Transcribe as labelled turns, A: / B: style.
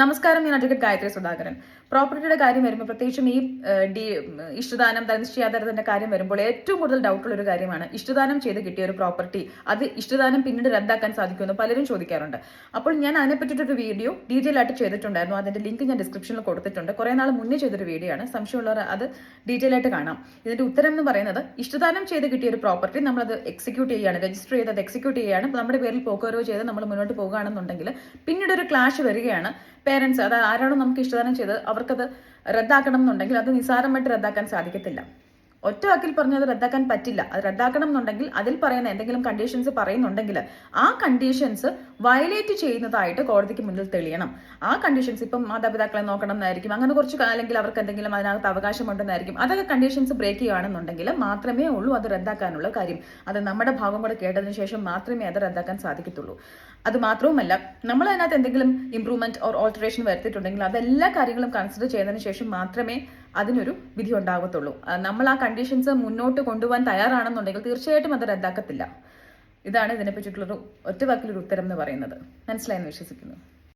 A: നമസ്കാരം ഞാൻ അഡ്വക്കേറ്റ് ഗായത്രി സുധാകരൻ. പ്രോപ്പർട്ടിയുടെ കാര്യം വരുമ്പോൾ പ്രത്യേകിച്ചും ഈ ഡി ഇഷ്ടദാനം ധനനിശ്ചയാധാരത്തിന്റെ കാര്യം വരുമ്പോൾ ഏറ്റവും കൂടുതൽ ഡൗട്ടുള്ള ഒരു കാര്യമാണ് ഇഷ്ടദാനം ചെയ്ത് കിട്ടിയ ഒരു പ്രോപ്പർട്ടി. അത് ഇഷ്ടദാനം പിന്നീട് റദ്ദാക്കാൻ സാധിക്കുമെന്ന് പലരും ചോദിക്കാറുണ്ട്. അപ്പോൾ ഞാൻ അതിനെ പറ്റിയിട്ടൊരു വീഡിയോ ഡീറ്റെയിൽ ആയിട്ട് ചെയ്തിട്ടുണ്ടായിരുന്നു. അതിന്റെ ലിങ്ക് ഞാൻ ഡിസ്ക്രിപ്ഷനിൽ കൊടുത്തിട്ടുണ്ട്. കുറെ നാൾ മുന്നേ ചെയ്തൊരു വീഡിയോ ആണ്. സംശയമുള്ളവർ അത് ഡീറ്റെയിൽ ആയിട്ട് കാണാം. ഇതിന്റെ ഉത്തരം എന്ന് പറയുന്നത് ഇഷ്ടദാനം ചെയ്ത് കിട്ടിയ ഒരു പ്രോപ്പർട്ടി നമ്മളത് എക്സിക്യൂട്ട് ചെയ്യുകയാണ് രജിസ്റ്റർ ചെയ്ത് അത് എക്സിക്യൂട്ട് ചെയ്യുകയാണ്. നമ്മുടെ പേരിൽ പോക്കോരോ ചെയ്ത് നമ്മൾ മുന്നോട്ട് പോകുകയാണെന്നുണ്ടെങ്കിൽ പിന്നീട് ഒരു ക്ലാഷ് വരികയാണ്. പേരൻസ് അതായത് ആരാണോ നമുക്ക് ഇഷ്ടദാനം ചെയ്ത് അവർക്കത് റദ്ദാക്കണം എന്നുണ്ടെങ്കിൽ അത് നിസ്സാരമായിട്ട് റദ്ദാക്കാൻ സാധിക്കത്തില്ല. ഒറ്റ വാക്കിൽ പറഞ്ഞത് റദ്ദാക്കാൻ പറ്റില്ല. അത് റദ്ദാക്കണം എന്നുണ്ടെങ്കിൽ അതിൽ പറയുന്ന എന്തെങ്കിലും കണ്ടീഷൻസ് പറയുന്നുണ്ടെങ്കിൽ ആ കണ്ടീഷൻസ് വയലേറ്റ് ചെയ്യുന്നതായിട്ട് കോടതിക്ക് മുന്നിൽ തെളിയണം. ആ കണ്ടീഷൻസ് ഇപ്പം മാതാപിതാക്കളെ നോക്കണം എന്നായിരിക്കും അങ്ങനെ കുറച്ച് അല്ലെങ്കിൽ അവർക്ക് എന്തെങ്കിലും അതിനകത്ത് അവകാശമുണ്ടെന്നായിരിക്കും. അതൊക്കെ കണ്ടീഷൻസ് ബ്രേക്ക് ചെയ്യുകയാണെന്നുണ്ടെങ്കിൽ മാത്രമേ ഉള്ളൂ അത് റദ്ദാക്കാനുള്ള കാര്യം. അത് നമ്മുടെ ഭാഗം കൂടെ കേട്ടതിന് ശേഷം മാത്രമേ അത് റദ്ദാക്കാൻ സാധിക്കത്തുള്ളൂ. അത് മാത്രവുമല്ല നമ്മൾ അതിനകത്ത് എന്തെങ്കിലും ഇംപ്രൂവ്മെന്റ് ഓർ ഓൾട്ടറേഷൻ വരുത്തിയിട്ടുണ്ടെങ്കിൽ അതെല്ലാ കാര്യങ്ങളും കൺസിഡർ ചെയ്തതിന് ശേഷം മാത്രമേ അതിനൊരു വിധി ഉണ്ടാകത്തുള്ളൂ നമ്മൾ ആ കണ്ടീഷൻസ് മുന്നോട്ട് കൊണ്ടുപോകാൻ തയ്യാറാണെന്നുണ്ടെങ്കിൽ തീർച്ചയായിട്ടും അത് റദ്ദാക്കത്തില്ല. ഇതാണ് ഇതിനെ പറ്റിയിട്ടുള്ളൊരു ഒറ്റ വാക്കിലൊരു ഉത്തരം എന്ന് പറയുന്നത്. മനസ്സിലായെന്ന് വിശ്വസിക്കുന്നു.